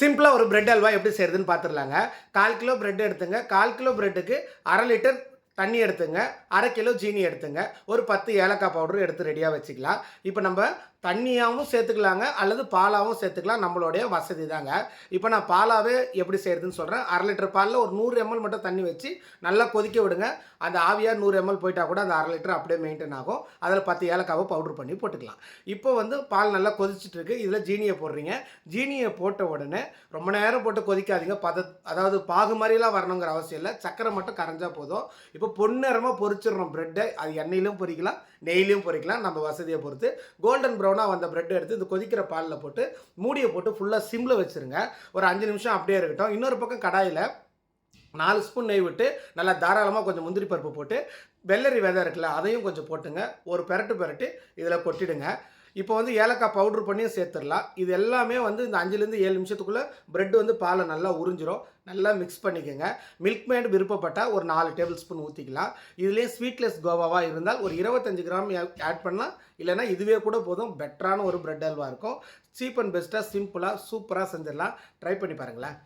சிம்பிளாக ஒரு பிரெட் அல்வா எப்படி செய்கிறதுன்னு பார்த்துடலாங்க கால் கிலோ பிரெட் எடுத்துங்க. கால் கிலோ பிரெட்டுக்கு அரை லிட்டர் தண்ணி எடுத்துங்க அரை கிலோ ஜீனி எடுத்துங்க ஒரு பத்து ஏலக்காய் பவுடரும் எடுத்து ரெடியாக வச்சுக்கலாம். இப்போ நம்ம தண்ணியாகவும் சேர்த்துக்கலாங்க அல்லது பாலாகவும் சேர்த்துக்கலாம் நம்மளுடைய வசதி தாங்க. இப்போ நான் பாலாவே எப்படி செய்கிறதுன்னு சொல்கிறேன் அரை லிட்டர் பாலில் ஒரு நூறு எம்எல் மட்டும் தண்ணி வச்சு நல்லா கொதிக்க விடுங்க. அந்த ஆவியாக நூறு எம்எல் போயிட்டால் கூட அந்த அரை லிட்டர் அப்படியே மெயின்டைன் ஆகும். அதில் பத்து ஏலக்காவை பவுடர் பண்ணி போட்டுக்கலாம். இப்போ வந்து பால் நல்லா கொதிச்சுட்டு இருக்கு. இதில் ஜீனியை போடுறீங்க. ஜீனியை போட்ட உடனே ரொம்ப நேரம் போட்டு கொதிக்காதீங்க. பத அதாவது பாகு மாதிரிலாம் வரணுங்கிற அவசியம் இல்லை. சக்கரை மட்டும் கரைஞ்சால் போதும். இப்போ இப்போ பொன்னிறமாக பொறிச்சிடுறோம் ப்ரெட்டை அது எண்ணெயிலும் பொறிக்கலாம் நெய்லையும் பொறிக்கலாம் நம்ம வசதியை பொறுத்து. கோல்டன் ப்ரௌனாக வந்த ப்ரெட் எடுத்து இந்த கொதிக்கிற பாலில் போட்டு மூடியை போட்டு ஃபுல்லாக சிம்மில் வச்சுருங்க. ஒரு அஞ்சு நிமிஷம் அப்படியே இருக்கட்டும். இன்னொரு பக்கம் கடாயில் நாலு ஸ்பூன் நெய் விட்டு நல்லா தாராளமாக கொஞ்சம் முந்திரி பருப்பு போட்டு வெள்ளரி விதை இருக்குல்ல அதையும் கொஞ்சம் போட்டுங்க. ஒரு பெரட்டு பெரட்டு இதில் கொட்டிடுங்க. இப்போ வந்து ஏலக்காய் பவுடர் பண்ணியும் சேர்த்துடலாம். இது எல்லாமே வந்து இந்த அஞ்சுலேருந்து ஏழு நிமிஷத்துக்குள்ளே ப்ரெட் வந்து பாலை நல்லா உறிஞ்சிரும். நல்லா மிக்ஸ் பண்ணிக்கோங்க. மில்க் மேட் விருப்பப்பட்டால் ஒரு நாலு டேபிள் ஸ்பூன் ஊற்றிக்கலாம் இதுலேயே ஸ்வீட்லெஸ் கோவாவாக இருந்தால் ஒரு இருபத்தஞ்சு கிராம் ஆட் பண்ணலாம். இல்லைனா இதுவே கூட போதும். பெட்டரான ஒரு ப்ரெட் அல்வா இருக்கும். சீப் அண்ட் பெஸ்ட்டாக சிம்பிளாக சூப்பராக செஞ்சிடலாம். ட்ரை பண்ணி பாருங்களேன்.